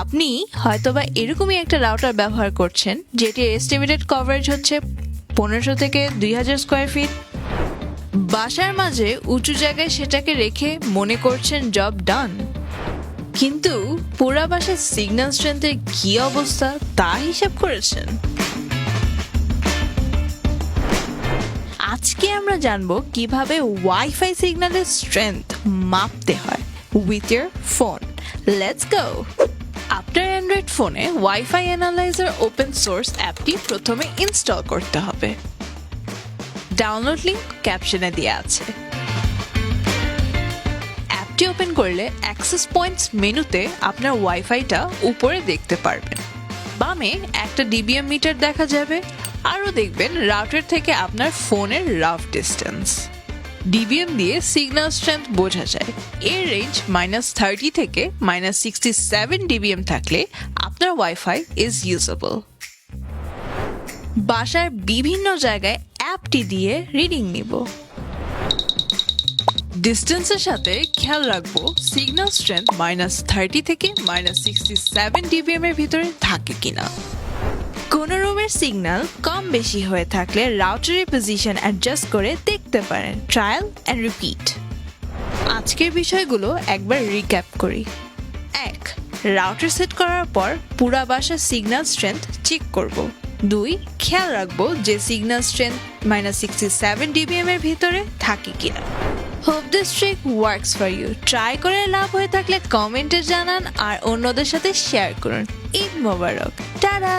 আপনি হয়তোবা এরকমই একটা রাউটার ব্যবহার করছেন, যেটির এস্টিমেটেড কভারেজ হচ্ছে পনেরোশো থেকে দুই হাজার স্কোয়ার ফিট বাসার মাঝে উঁচু জায়গায় সেটাকে রেখে মনে করছেন জব ডান কিন্তু পুরা বাসার সিগন্যাল স্ট্রেংথের কি অবস্থা তা হিসাব করেছেন। আজকে আমরা জানব কীভাবে ওয়াইফাই সিগন্যালের স্ট্রেংথ মাপতে হয় with earphone let's go আপনার অ্যান্ড্রয়েড ফোনে ওয়াইফাই অ্যানালাইজার ওপেন সোর্স অ্যাপটি প্রথমে ইনস্টল করতে হবে। ডাউনলোড লিঙ্ক ক্যাপশনে দেওয়া আছে। অ্যাপটি ওপেন করলে অ্যাক্সেস পয়েন্টস মেনুতে আপনার ওয়াইফাইটা উপরে দেখতে পারবেন। বামে একটা ডিবিএম মিটার দেখা যাবে। আরও দেখবেন রাউটার থেকে আপনার ফোনের রাফ ডিস্টেন্স ডিবিএম দিয়ে সিগন্যাল স্ট্রেংথ বোঝা যায়। এর রেঞ্জ মাইনাস থার্টি থেকে মাইনাস সিক্সটি সেভেন ডিবিএম থাকলে আপনার ওয়াইফাই ইজ ইউজেবল বাসার বিভিন্ন জায়গায় অ্যাপটি দিয়ে রিডিং নিব। ডিস্টেন্সের সাথে খেয়াল রাখব সিগন্যাল স্ট্রেংথ মাইনাস থার্টি থেকে মাইনাস সিক্সটি সেভেন ডিবিএম এর ভিতরে থাকে কিনা। রুমের সিগন্যাল কম বেশি হয়ে থাকলে রাউটারের পজিশন অ্যাডজাস্ট করে দেখতে পারেন। ট্রায়াল অ্যান্ড রিপিট আজকের বিষয়গুলো একবার রিক্যাপ করি। এক রাউটার সেট করার পর পুরা বাসার সিগন্যাল স্ট্রেংথ চেক করব। দুই, খেয়াল রাখব যে signal strength minus sixty seven DBM এর ভিতরে থাকে কিনা। Hope this trick works for you try করে লাভ হয়ে থাকলে কমেন্টে জানান আর অন্যদের সাথে শেয়ার করুন। ঈদ মোবারক। টাটা!